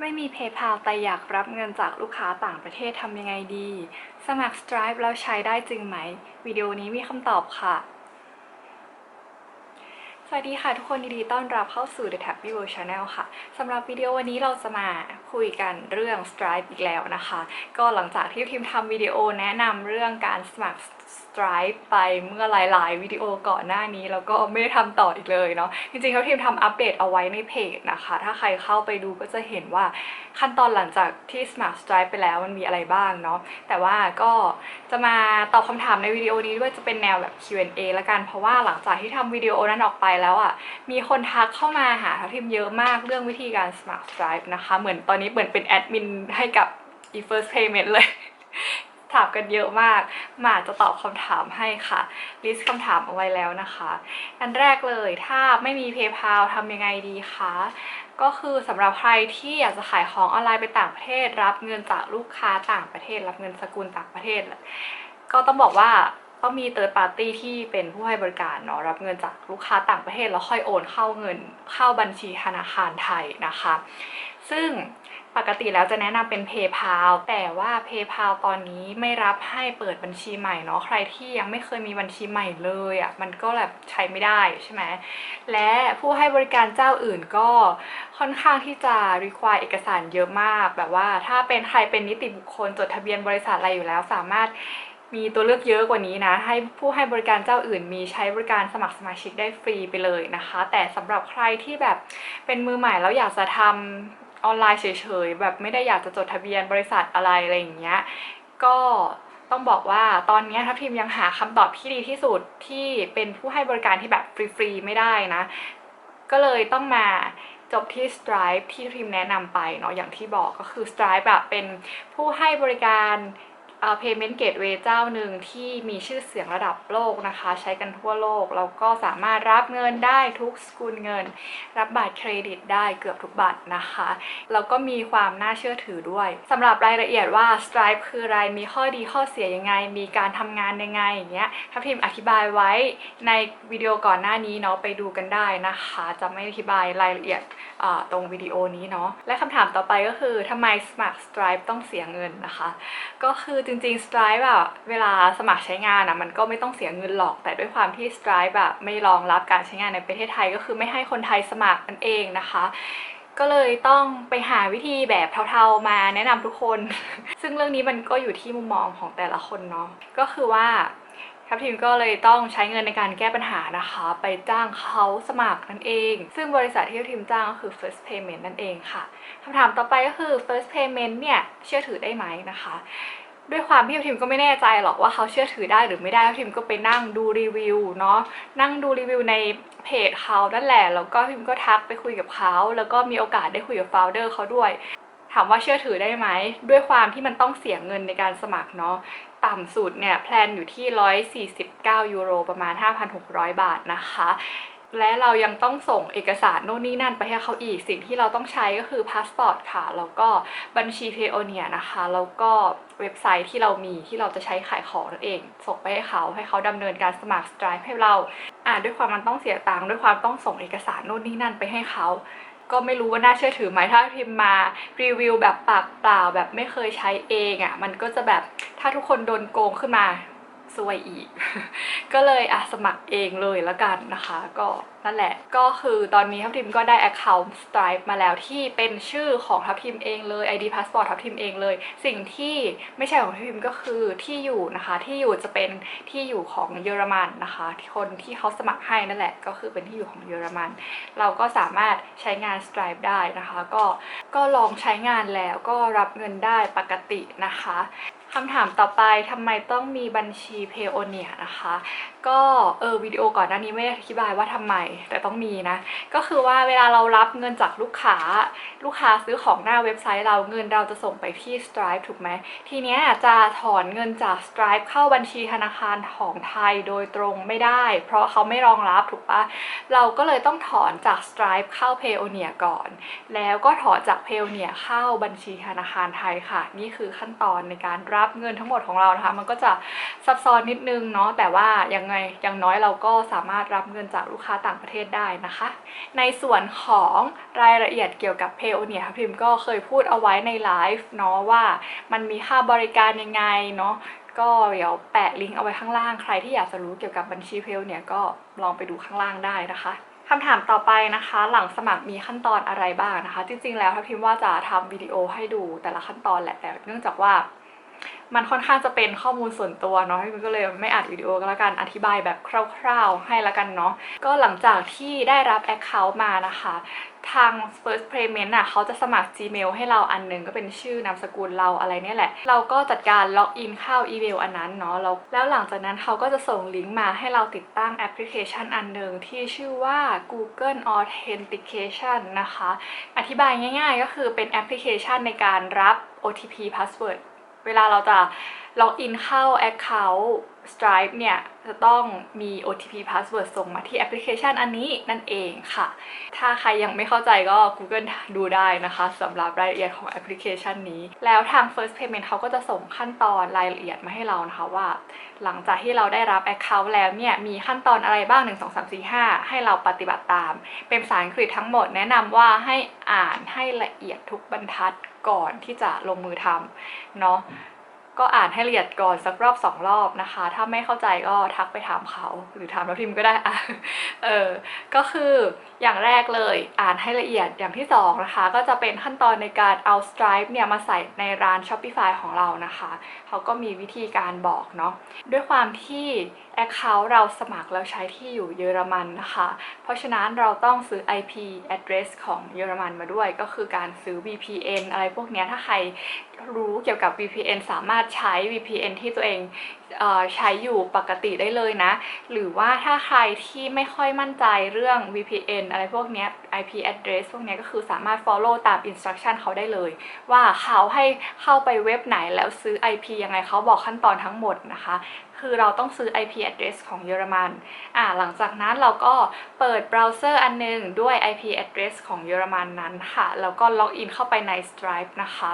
ไม่มี PayPal แต่อยากรับเงินจากลูกค้าต่างประเทศทำยังไงดี สมัคร Stripe แล้วใช้ได้จริงไหม วิดีโอนี้มีคำตอบค่ะ สวัสดีค่ะทุกคนดีต้อนรับเข้าสู่ The Tabby World Channel ค่ะสำหรับวิดีโอวันนี้เราจะมาคุยกันเรื่อง Stripe อีกแล้วนะคะ ก็หลังจากที่ทีมทำวิดีโอแนะนำเรื่องการสมัคร Stripe ไปเมื่อหลายๆวิดีโอก่อนหน้านี้ แล้วก็ไม่ได้ทำต่ออีกเลยเนาะจริงๆเขาทีมทำอัปเดตเอาไว้ในเพจนะคะ ถ้าใครเข้าไปดูก็จะเห็นว่าขั้นตอนหลังจากที่สมัคร Stripe ไปแล้วมันมีอะไรบ้างเนาะแต่ว่าก็จะมาตอบคำถามในวิดีโอนี้ด้วยจะเป็นแนวแบบ Q&A ละกันเพราะว่าหลังจากที่ทำวิดีโอนั้นออกไปแล้วอะมีคนทักเข้ามาหาทัพทีมเยอะมากเรื่องวิธีการสมัคร Stripe นะคะเหมือนตอนนี้เหมือนเป็นแอดมินให้กับ e-first payment เลย ถามกันเยอะมากหมาจะตอบคำถามให้ค่ะ ลิสต์คำถามเอาไว้แล้วนะคะ อันแรกเลยถ้าไม่มี PayPal ทำยังไงดีคะ ก็คือสำหรับใครที่อยากจะขายของออนไลน์ไปต่างประเทศ รับเงินจากลูกค้าต่างประเทศ รับเงินสกุลต่างประเทศ ก็ต้องบอกว่าต้องมี third party ที่เป็นผู้ให้บริการเนาะรับเงินจากลูกค้าต่างประเทศแล้วค่อยโอนเข้าเงินเข้าบัญชีธนาคารไทยนะคะ ซึ่ง ปกติแล้วจะแนะนำเป็น PayPal แต่ว่า PayPal ตอนนี้ไม่รับให้เปิดบัญชีใหม่เนาะใครที่ยังไม่เคยมีบัญชีใหม่เลยอะ่ะมันก็แบบใช้ไม่ได้ใช่ไหมและผู้ให้บริการเจ้าอื่นก็ค่อนข้างที่จะ require เอกสารเยอะมาก แบบว่าถ้าเป็นใครเป็นนิติบุคคลจดทะเบียนบริษัทอะไรอยู่แล้วสามารถมีตัวเลือกเยอะกว่านี้นะ ให้ผู้ให้บริการเจ้าอื่น มีใช้บริการสมัครสมาชิกได้ฟรีไปเลยนะคะ แต่สำหรับใครที่แบบเป็นมือใหม่แล้วอยากจะทำ ออนไลน์เฉยๆแบบไม่ได้อยากจะจดทะเบียนบริษัทอะไรอะไรอย่างเงี้ยก็ต้องบอกว่าตอนนี้ทัพทีมยังหาคำตอบที่ดีที่สุดที่เป็นผู้ให้บริการที่แบบฟรีๆไม่ได้นะ ก็เลยต้องมาจบที่ Stripe ที่ทีมแนะนำไปเนาะอย่างที่บอกก็คือ Stripe แบบเป็นผู้ให้บริการ payment gateway เจ้าหนึ่งที่มีชื่อเสียงระดับโลกนะคะ ใช้กันทั่วโลก แล้วก็สามารถรับเงินได้ทุกสกุลเงิน รับบัตรเครดิตได้เกือบทุกบัตรนะคะ แล้วก็มีความน่าเชื่อถือด้วยสำหรับรายละเอียดว่า Stripe คืออะไรมีข้อดีข้อเสียยังไง มีการทำงานยังไงอย่างเงี้ยทัพทีมอธิบายไว้ในวิดีโอก่อนหน้านี้เนาะไปดูกันได้นะคะ จะไม่อธิบายรายละเอียดตรงวิดีโอนี้เนาะและคำถามต่อไปก็คือทำไมสมัคร Stripe ต้องเสียเงินนะคะ ก็คือจริงๆ Stripe อะเวลาสมัครใช้งานอะมันก็ไม่ต้องเสียเงินหรอก แต่ด้วยความที่ Stripe อะไม่รองรับการใช้งานในประเทศไทย ก็คือไม่ให้คนไทยสมัครนั่นเองนะคะก็เลยต้องไปหาวิธีแบบเทาๆมาแนะนำทุกคน ซึ่งเรื่องนี้มันก็อยู่ที่มุมมองของแต่ละคนเนาะ ก็คือว่าทัพทีมก็เลยต้องใช้เงินในการแก้ปัญหานะคะ ไปจ้างเขาสมัครนั่นเอง ซึ่งบริษัทที่ทัพทีมจ้างก็คือ first payment นั่นเองค่ะคำถามต่อไปก็คือ first payment เนี่ย เชื่อถือได้ไหมนะคะ ด้วยความที่ทีมก็ไม่แน่ใจหรอกว่าเขาเชื่อถือได้หรือไม่ได้ทีมก็ไปนั่งดูรีวิวเนาะนั่งดูรีวิวในเพจเขานั่นแหละแล้วก็ทีมก็ทักไปคุยกับเขาแล้วก็มีโอกาสได้คุยกับโฟลเดอร์เขาด้วย ถามว่าเชื่อถือได้ไหมด้วยความที่มันต้องเสียเงินในการสมัครเนาะต่ำสุดเนี่ยแพลนอยู่ที่ 149 ยูโรประมาณ 5,600 บาทนะคะ และเรายังต้องส่งเอกสารโน่นนี่นั่นไปให้เขาอีกสิ่งที่เราต้องใช้ก็คือพาสปอร์ตค่ะ แล้วก็บัญชีเพโอเนียนะคะ แล้วก็เว็บไซต์ที่เรามีที่เราจะใช้ขายของนั่นเอง ส่งไปให้เขาให้เขาดำเนินการสมัคร Stripe ให้เราอ่าด้วยความมันต้องเสียตังค์ด้วยความต้องส่งเอกสารโน่นนี่นั่นไปให้เขาก็ไม่รู้ว่าน่าเชื่อถือไหมถ้าพิมพ์มารีวิวแบบปากเปล่าแบบไม่เคยใช้เองอะ่ะมันก็จะแบบถ้าทุกคนโดนโกงขึ้นมา ซวยอีก ก็เลยอะสมัครเองเลยละกันนะคะ ก็นั่นแหละก็คือตอนนี้ทัพทิมก็ได้ Account Stripe มาแล้วที่เป็นชื่อของทัพทิมเองเลย ID Passport ทัพทิมเองเลย สิ่งที่ไม่ใช่ของทัพทิมก็คือที่อยู่นะคะ ที่อยู่จะเป็นที่อยู่ของเยอรมันนะคะ คนที่เขาสมัครให้นั่นแหละ ก็คือเป็นที่อยู่ของเยอรมัน เราก็สามารถใช้งาน Stripe ได้นะคะ ก็ก็ลองใช้งานแล้วก็รับเงินได้ปกตินะคะ คำถามต่อไปทำไมต้องมีบัญชี p a y o n e e r นะคะ ก็เออวิดีโอก่อนหน้านี้ไม่ได้อธิบายว่าทำไมแต่ต้องมีนะ ก็คือว่าเวลาเรารับเงินจากลูกค้า ลูกค้าซื้อของหน้าเว็บไซต์เราเงินเราจะส่งไปที่ Stripe ถูกไหม ทีเนี้ยจะถอนเงินจาก Stripe เข้าบัญชีธนาคารของไทยโดยตรงไม่ได้ เพราะเขาไม่รองรับถูกปะเราก็เลยต้องถอนจาก Stripe เข้า p a y o n e e r ก่อน แล้วก็ถอนจาก p a y o n e e r เข้าบัญชีธนาคารไทยค่ะ นี่คือขั้นตอนในการรับรับเงินทั้งหมดของเรานะคะ มันก็จะซับซ้อนนิดนึงเนาะแต่ว่ายังไงอย่างน้อยเราก็สามารถรับเงินจากลูกค้าต่างประเทศได้นะคะ ในส่วนของรายละเอียดเกี่ยวกับ p a y o n e e r พิมก็เคยพูดเอาไว้ในไลฟ์เนาะว่ามันมีค่าบริการยังไงเนาะก็เดี๋ยวแปะลิงก์เอาไว้ข้างล่างใครที่อยากจะรู้เกี่ยวกับบัญชี p a y o n e e r ก็ลองไปดูข้างล่างได้นะคะคำถามต่อไปนะคะ หลังสมัครมีขั้นตอนอะไรบ้างนะคะ จริงๆแล้วถ้าพิมพ์ว่าจะทำวิดีโอให้ดูแต่ละขั้นตอนแหละแต่เนื่องจากว่า มันค่อนข้างจะเป็นข้อมูลส่วนตัวเนาะพี่ก็เลยไม่อัดวิดีโอก็แล้วกันอธิบายแบบคร่าวๆ ให้ละกันเนาะก็หลังจากที่ได้รับ Account มานะคะ ทาง First Payment อะเขาจะสมัคร Gmail ให้เราอันหนึงก็เป็นชื่อนามสกุลเราอะไรเนี่ยแหละ เราก็จัดการล็อกอินเข้าอีเมลอันนั้นเนาะแล้วแล้วหลังจากนั้นเขาก็จะส่งลิงก์มาให้เราติดตั้งแอปพลิเคชันอันหนึ่งที่ชื่อว่า Google Authentication นะคะ อธิบายง่ายๆ ก็คือเป็นแอปพลิเคชันในการรับ OTP password เวลาเราจะล็อกอินเข้า Account Stripe เนี่ย จะต้องมี OTP password ส่งมาที่แอปพลิเคชันอันนี้นั่นเองค่ะ ถ้าใครยังไม่เข้าใจก็ Google ดูได้นะคะสำหรับรายละเอียดของแอปพลิเคชันนี้ แล้วทาง First Payment เขาก็จะส่งขั้นตอนรายละเอียดมาให้เรานะคะว่า หลังจากที่เราได้รับ Account แล้วเนี่ย มีขั้นตอนอะไรบ้าง 1 2 3 4 5 ให้เราปฏิบัติตาม เป็นภาษาอังกฤษทั้งหมดแนะนำว่าให้อ่านให้ละเอียดทุกบรรทัด ก่อนที่จะลงมือทำเนาะ ก็อ่านให้ละเอียดก่อนสักรอบสองรอบนะคะ ถ้าไม่เข้าใจก็ทักไปถามเขา หรือถามเราพิมพ์ก็ได้อะเออ ก็คืออย่างแรกเลยอ่านให้ละเอียดอย่างที่สองนะคะ ก็จะเป็นขั้นตอนในการเอา Stripe เนี่ยมาใส่ในร้าน Shopify ของเรานะคะ เขาก็มีวิธีการบอกเนาะด้วยความที่ Account เราสมัครแล้วใช้ที่อยู่เยอรมันนะคะ เพราะฉะนั้นเราต้องซื้อ IP address ของเยอรมันมาด้วย ก็คือการซื้อ VPN อะไรพวกนี้ถ้าใครรู้เกี่ยวกับ VPN สามารถใช้ VPN ที่ตัวเอง ใช้อยู่ปกติได้เลยนะ หรือว่าถ้าใครที่ไม่ค่อยมั่นใจเรื่อง VPN อะไรพวกนี้ IP address พวกนี้ก็คือสามารถ follow ตาม instruction เขาได้เลย ว่าเขาให้เข้าไปเว็บไหนแล้วซื้อ IP ยังไงเขาบอกขั้นตอนทั้งหมดนะคะ คือเราต้องซื้อ IP address ของเยอรมันอ่าหลังจากนั้นเราก็เปิดเบราว์เซอร์อันหนึงด้วย IP address ของเยอรมันนั้นค่ะ แล้วก็ล็อกอินเข้าไปใน Stripe นะคะ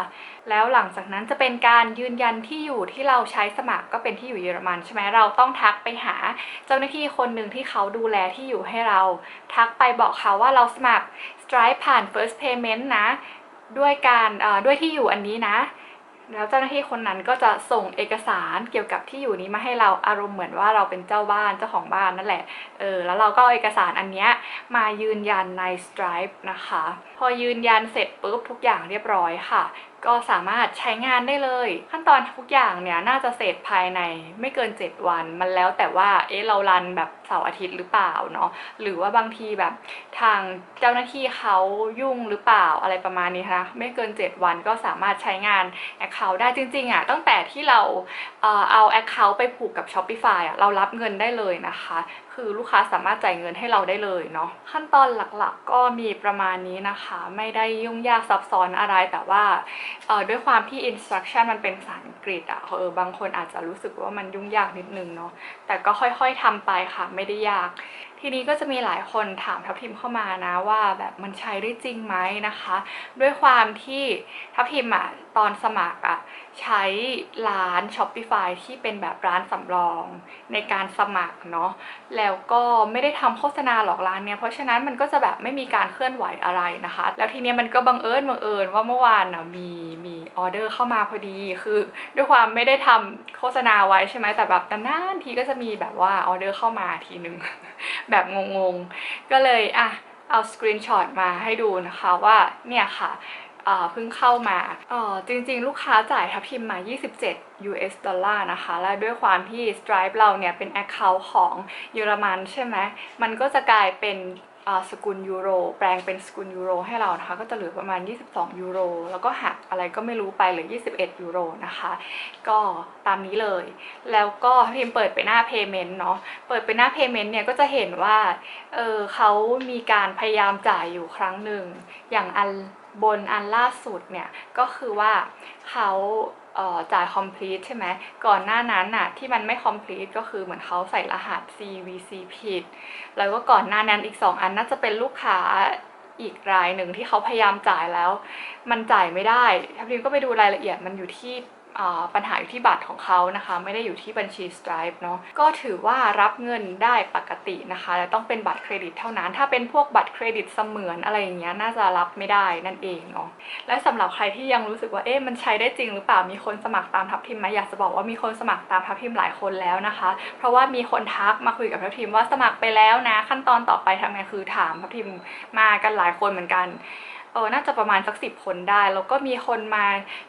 แล้วหลังจากนั้นจะเป็นการยืนยันที่อยู่ที่เราใช้สมัครก็เป็นที่อยู่เยอรมันใช่ไหมเราต้องทักไปหาเจ้าหน้าที่คนหนึ่งที่เขาดูแลที่อยู่ให้เรา ทักไปบอกเขาว่าเราสมัคร Stripe ผ่าน First Payment นะ ด้วยการด้วยที่อยู่อันนี้นะ แล้วเจ้าหน้าที่คนนั้นก็จะส่งเอกสารเกี่ยวกับที่อยู่นี้มาให้เราอารมณ์เหมือนว่าเราเป็นเจ้าบ้านเจ้าของบ้านนั่นแหละ เออแล้วเราก็เอาเอกสารอันเนี้ยมายืนยันใน Stripe นะคะ พอยืนยันเสร็จปุ๊บทุกอย่างเรียบร้อยค่ะ ก็สามารถใช้งานได้เลย ขั้นตอนทุกอย่างเนี่ยน่าจะเสร็จภายในไม่เกิน 7 วัน มันแล้วแต่ว่าเอ๊ะเรารันแบบเสาร์อาทิตย์หรือเปล่าเนาะหรือว่าบางทีแบบทางเจ้าหน้าที่เขายุ่งหรือเปล่าอะไรประมาณนี้นะไม่เกิน 7 วันก็สามารถใช้งาน Account ได้จริงๆอะตั้งแต่ที่เราเอ่อเอา Account ไปผูกกับ Shopify อะเรารับเงินได้เลยนะคะ คือลูกค้าสามารถจ่ายเงินให้เราได้เลยเนาะขั้นตอนหลักๆ ก็มีประมาณนี้นะคะ ไม่ได้ยุ่งยากซับซ้อนอะไรแต่ว่าด้วยความที่ instruction มันเป็นภาษาอังกฤษอะเออบางคนอาจจะรู้สึกว่ามันยุ่งยากนิดนึงเนาะแต่ก็ค่อยๆทำไปค่ะไม่ได้ยาก ทีนี้ก็จะมีหลายคนถามทัพทิมเข้ามานะว่าแบบมันใช้ได้จริงไหมนะคะ ด้วยความที่ทัพทิมอะตอนสมัครอะใช้ร้าน Shopify ที่เป็นแบบร้านสำรองในการสมัครเนาะแล้วก็ไม่ได้ทำโฆษณาหรอกร้านเนี้ยเพราะฉะนั้นมันก็จะแบบไม่มีการเคลื่อนไหวอะไรนะคะ แล้วทีเนี้ยมันก็บังเอิญบังเอิญว่าเมื่อวานนะมีมีออเดอร์เข้ามาพอดีคือ ด้วยความไม่ได้ทำโฆษณาไว้ใช่ไหมแต่แบบนานๆทีก็จะมีแบบว่าออเดอร์เข้ามาทีนึง แบบงงๆ ก็เลยอะเอาสกรีนช็อตมาให้ดูนะคะว่าเนี่ยค่ะเพิ่งเข้ามาออจริงๆ ลูกค้าจ่ายทับทิมมา 27 US ดอลลาร์นะคะ และด้วยความที่ Stripe เราเนี่ยเป็น Account ของเยอรมันใช่ไหม มันก็จะกลายเป็น สกุลยูโรแปลงเป็นสกุลยูโรให้เรานะคะก็จะเหลือประมาณ 22 ยูโรแล้วก็หักอะไรก็ไม่รู้ไปเหลือ 21 ยูโรนะคะ ก็ตามนี้เลย แล้วก็พิมเปิดไปหน้า payment เนาะเปิดไปหน้า payment เนี่ยก็จะเห็นว่าเออเขามีการพยายามจ่ายอยู่ครั้งหนึ่ง อย่างอันบนอันล่าสุดเนี่ยก็คือว่าเขา จ่าย complete ใช่ไหมก่อนหน้านั้นน่ะที่มันไม่ complete ก็คือเหมือนเขาใส่รหัส CVC ผิด แล้วก็ก่อนหน้านั้นอีก 2 อันน่าจะเป็นลูกค้าอีกรายหนึ่งที่เขาพยายามจ่ายแล้ว มันจ่ายไม่ได้ทัพทิมก็ไปดูรายละเอียดมันอยู่ที่ ปัญหาอยู่ที่บัตรของเขานะคะ ไม่ได้อยู่ที่บัญชี Stripe เนาะก็ถือว่ารับเงินได้ปกตินะคะและต้องเป็นบัตรเครดิตเท่านั้น ถ้าเป็นพวกบัตรเครดิตเสมือนอะไรอย่างเงี้ยน่าจะรับไม่ได้นั่นเองเนาะและสำหรับใครที่ยังรู้สึกว่าเอ๊ะมันใช้ได้จริงหรือเปล่ามีคนสมัครตามทับทิมไหมอยากจะบอกว่ามีคนสมัครตามทับทิมหลายคนแล้วนะคะ เพราะว่ามีคนทักมาคุยกับทัพทีมว่าสมัครไปแล้วนะ ขั้นตอนต่อไปทำไงคือถามทัพทีมมากันหลายคนเหมือนกัน เออน่าจะประมาณสักสิบคนได้ แล้วก็มีคนมา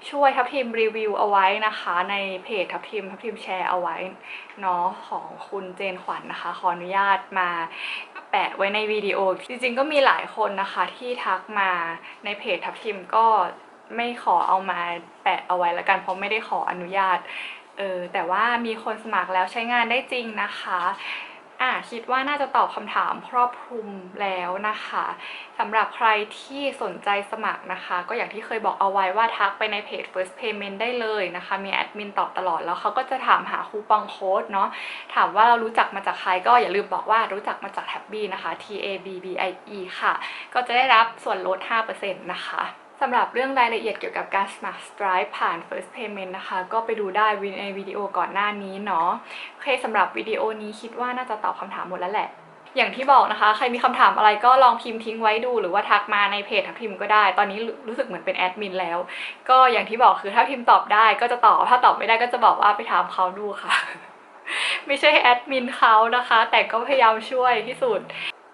ช่วยทัพทีมรีวิวเอาไว้นะคะ ในเพจทัพทีมทัพทีมแชร์เอาไว้เนาะของคุณเจนขวัญนนะคะ ขออนุญาตมาแปะไว้ในวิดีโอ จริงๆก็มีหลายคนนะคะที่ทักมาในเพจทัพทีมก็ไม่ขอเอามาแปะเอาไว้ละกันเพราะไม่ได้ขออนุญาตเออแต่ว่ามีคนสมัครแล้วใช้งานได้จริงนะคะ อะคิดว่าน่าจะตอบคำถามครอบคลุมแล้วนะคะสำหรับใครที่สนใจสมัครนะคะ ก็อย่างที่เคยบอกเอาไว้ว่าทักไปในเพจ First Payment ได้เลยนะคะ มีแอดมินตอบตลอดแล้วเขาก็จะถามหาคูปองโค้ดเนาะถามว่าเรารู้จักมาจากใครก็อย่าลืมบอกว่ารู้จักมาจาก Tabby นะคะ T A B B I E ค่ะ ก็จะได้รับส่วนลด 5%นะคะ สำหรับเรื่องรายละเอียดเกี่ยวกับการสมัคร Stripe ผ่าน First Payment นะคะ ก็ไปดูได้ในวิดีโอก่อนหน้านี้เนาะโอเคสำหรับวิดีโอนี้คิดว่าน่าจะตอบคำถามหมดแล้วแหละ อย่างที่บอกนะคะ ใครมีคำถามอะไรก็ลองพิมพ์ทิ้งไว้ดู หรือว่าทักมาในเพจทักพิมพ์ก็ได้ ตอนนี้รู้สึกเหมือนเป็นแอดมินแล้ว ก็อย่างที่บอกคือถ้าพิมพ์ตอบได้ก็จะตอบ ถ้าตอบไม่ได้ก็จะบอกว่าไปถามเขาดูค่ะ ไม่ใช่แอดมินเขานะคะ แต่ก็พยายามช่วยที่สุด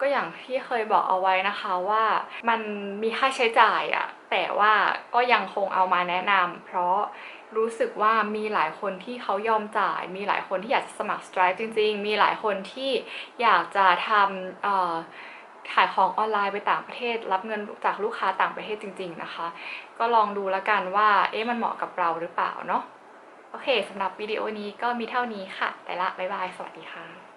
ก็อย่างที่เคยบอกเอาไว้นะคะว่า มันมีค่าใช้จ่ายอะ แต่ว่าก็ยังคงเอามาแนะนำเพราะรู้สึกว่ามีหลายคนที่เขายอมจ่าย มีหลายคนที่อยากจะสมัคร Stripe จริง ๆ มีหลายคนที่อยากจะทำขายของออนไลน์ไปต่างประเทศ รับเงินจากลูกค้าต่างประเทศจริง ๆนะคะ ก็ลองดูแล้วกันว่าเอ๊ะมันเหมาะกับเราหรือเปล่าเนาะโอเคสำหรับวิดีโอนี้ก็มีเท่านี้ค่ะ ไปละ บ๊ายบาย สวัสดีค่ะ